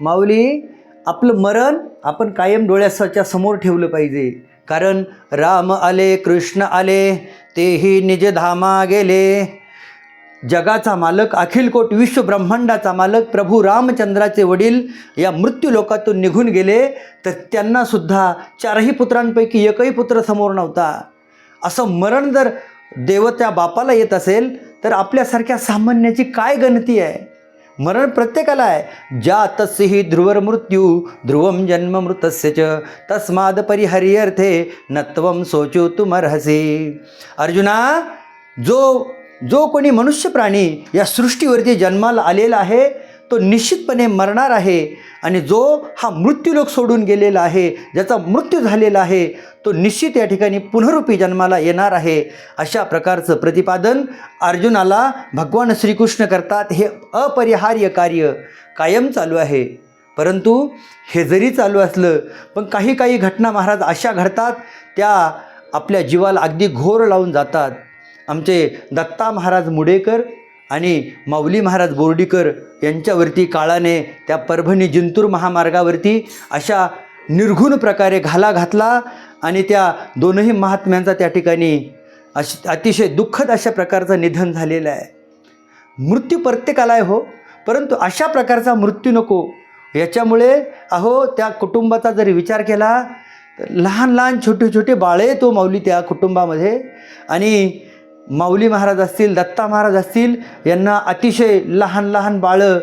माऊली आपलं मरण आपण कायम डोळ्यासाच्या समोर ठेवलं पाहिजे. कारण राम आले कृष्ण आले तेही निज धामा गेले. जगाचा मालक अखिल कोट विश्व ब्रह्मांडाचा मालक प्रभू रामचंद्राचे वडील या मृत्यू लोकातून निघून गेले तर त्यांनासुद्धा चारही पुत्रांपैकी एकही पुत्र समोर नव्हता. असं मरण जर देवत्या बापाला येत असेल तर आपल्यासारख्या सामान्याची काय गणती आहे? मरण प्रत्येकाला आहे. ज्या तस्य ध्रुवर मृत्यू ध्रुवम जन्म मृतस्य च. तस्माद परिहर्यर्थे नत्वम सोचू तुमर्हसी अर्जुना जो जो कोणी मनुष्य प्राणी या सृष्टीवरती जन्माला आलेला आहे तो निश्चितपणे मरणार आहे. आणि जो हा मृत्यूलोक सोडून गेलेला आहे ज्याचा मृत्यू झालेला आहे तो निश्चित या ठिकाणी पुनरुपी जन्माला येणार आहे. अशा प्रकारचं प्रतिपादन अर्जुनाला भगवान श्रीकृष्ण करतात. हे अपरिहार्य कार्य कायम चालू आहे. परंतु हे जरी चालू असलं पण काही काही घटना महाराज अशा घडतात त्या आपल्या जीवाला अगदी घोर लावून जातात. आमचे दत्ता महाराज मुडेकर आणि माऊली महाराज बोर्डीकर यांच्यावरती काळाने त्या परभणी जिंतूर महामार्गावरती अशा निर्घुण प्रकारे घाला घातला आणि त्या दोनही महात्म्यांचा त्या ठिकाणी अश अतिशय दुःखद अशा प्रकारचं निधन झालेलं आहे. मृत्यू प्रत्येकाला आहे हो परंतु अशा प्रकारचा मृत्यू नको. याच्यामुळे अहो त्या कुटुंबाचा जरी विचार केला तर लहान लहान छोटे छोटे बाळे तो माऊली त्या कुटुंबामध्ये आणि माऊली महाराज असतील दत्ता महाराज असतील यांना अतिशय लहान लहान बाळं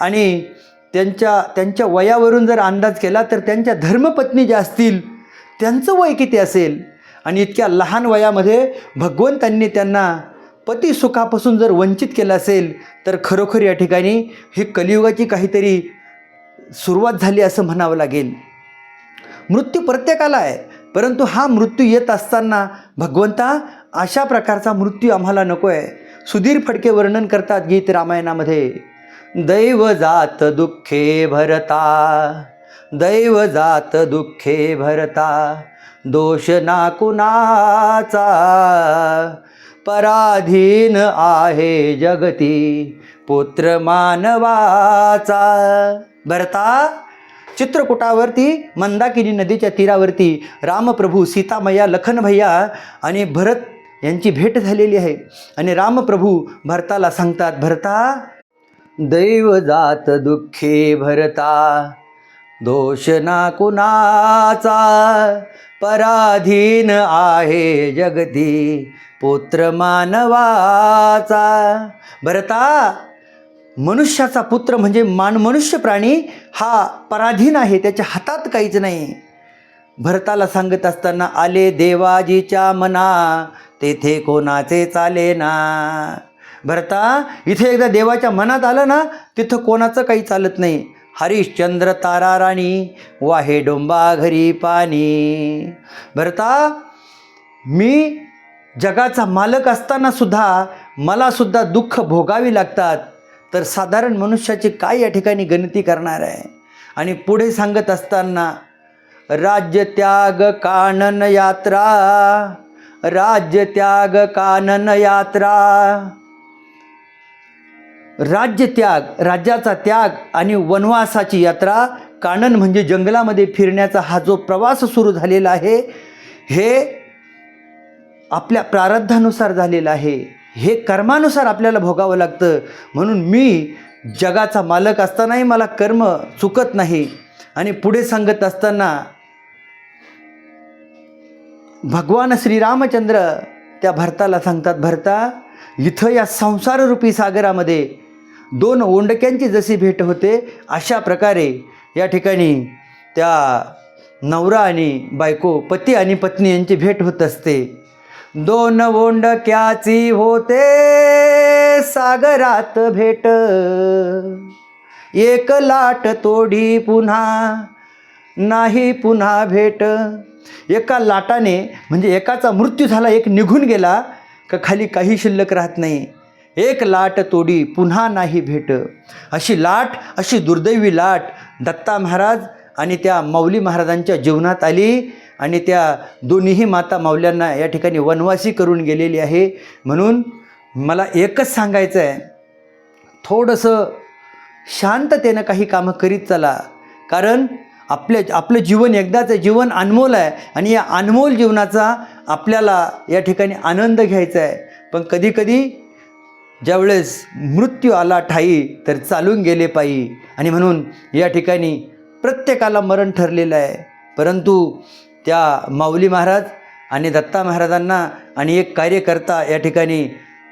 आणि त्यांच्या त्यांच्या वयावरून जर अंदाज केला तर त्यांच्या धर्मपत्नी ज्या असतील त्यांचं वय किती असेल? आणि इतक्या लहान वयामध्ये भगवंतांनी त्यांना पती सुखापासून जर वंचित केलं असेल तर खरोखर या ठिकाणी ही कलियुगाची काहीतरी सुरुवात झाली असं म्हणावं लागेल. मृत्यू प्रत्येकाला आहे परंतु हा मृत्यू येत असताना भगवंता अशा प्रकारचा मृत्यू आम्हाला नको आहे सुधीर फडके वर्णन करतात गीत रामायणामध्ये. दैव जात दुःखे भरता. दैव जात दुःखे भरता. दोष ना कुणाचा. पराधीन आहे जगती. पुत्र मानवाचा. भरता. चित्रकुटावरती मंदाकिनी नदीच्या तीरावरती रामप्रभू सीतामय्या लखनभैया आणि भरत यांची भेट झालेली आहे. आणि रामप्रभू भरताला सांगतात भरता दैव जात दुःखे भरता दोष ना कुणाचा पराधीन आहे जगती पुत्र मानवाचा. भरता मनुष्याचा पुत्र म्हणजे मान मनुष्य प्राणी हा पराधीन आहे त्याच्या हातात काहीच नाही. भरताला सांगत असताना आले देवाजीच्या मना तेथे कोणाचे चाले ना? भरता इथे एकदा देवाच्या मनात आलं ना तिथं कोणाचं काही चालत नाही. हरिश्चंद्र तारा राणी वाहे डोंबा घरी पाणी. भरता मी जगाचा मालक असताना सुद्धा मला सुद्धा दुःख भोगावी लागतात. तर साधारण मनुष्याची काय या ठिकाणी गणती करणार आहे? आणि पुढे सांगत असताना राज्य त्याग कानन यात्रा. राज्य त्याग कानन यात्रा राज्य त्याग राज्याचा त्याग आणि वनवासाची यात्रा. कानन म्हणजे जंगलामध्ये फिरण्याचा हा जो प्रवास सुरू झालेला आहे हे आपल्या प्रारब्धानुसार झालेलं आहे. हे कर्मानुसार आपल्याला भोगावं लागतं. म्हणून मी जगाचा मालक असतानाही मला कर्म चुकत नाही आणि पुढे सांगत असताना भगवान श्रीरामचंद्र त्या भरताला सांगतात भरता इथं या संसाररूपी सागरामध्ये दोन ओंडक्यांची जशी भेट होते अशा प्रकारे या ठिकाणी त्या नवरा आणि बायको पती आणि पत्नी यांची भेट होत असते. दोन ओंडक्याची होते सागरात भेट. एक लाट तोडी पुन्हा नाही पुन्हा भेट. एका लाटाने म्हणजे एकाचा मृत्यू झाला एक निघून गेला का खाली काही शिल्लक राहत नाही. एक लाट तोडी पुन्हा नाही भेट. अशी लाट अशी दुर्दैवी लाट दत्ता महाराज आणि त्या माऊली महाराजांच्या जीवनात आली आणि त्या दोन्हीही माता माऊल्यांना या ठिकाणी वनवासी करून गेलेली आहे. म्हणून मला एकच सांगायचं आहे थोडंसं शांततेनं काही कामं करीत चला. कारण आपल्या आपलं जीवन एकदाचं जीवन अनमोल आहे. आणि या अनमोल जीवनाचा आपल्याला या ठिकाणी आनंद घ्यायचा आहे. पण कधीकधी ज्यावेळेस मृत्यू आला ठाई तर चालून गेले पायी. आणि म्हणून या ठिकाणी प्रत्येकाला मरण ठरलेलं आहे. परंतु त्या माऊली महाराज आणि दत्ता महाराजांना आणि एक कार्यकर्ता या ठिकाणी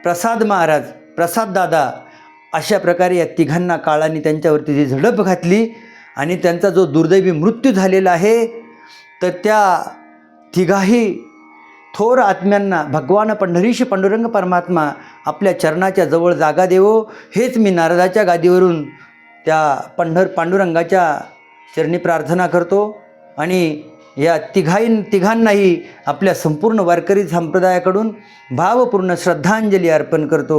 प्रसाद महाराज प्रसाद दादा अशा प्रकारे या तिघांना काळाने त्यांच्यावरती जी झडप घातली आणि त्यांचा जो दुर्दैवी मृत्यू झालेला आहे तर त्या तिघाही थोर आत्म्यांना भगवान पंढरीशी पांडुरंग परमात्मा आपल्या चरणाच्या जवळ जागा देवो. हेच मी नारदाच्या गादीवरून त्या पंढर पांडुरंगाच्या चरणी प्रार्थना करतो. आणि या तिघाई तिघांनाही आपल्या संपूर्ण वारकरी संप्रदायाकडून भावपूर्ण श्रद्धांजली अर्पण करतो.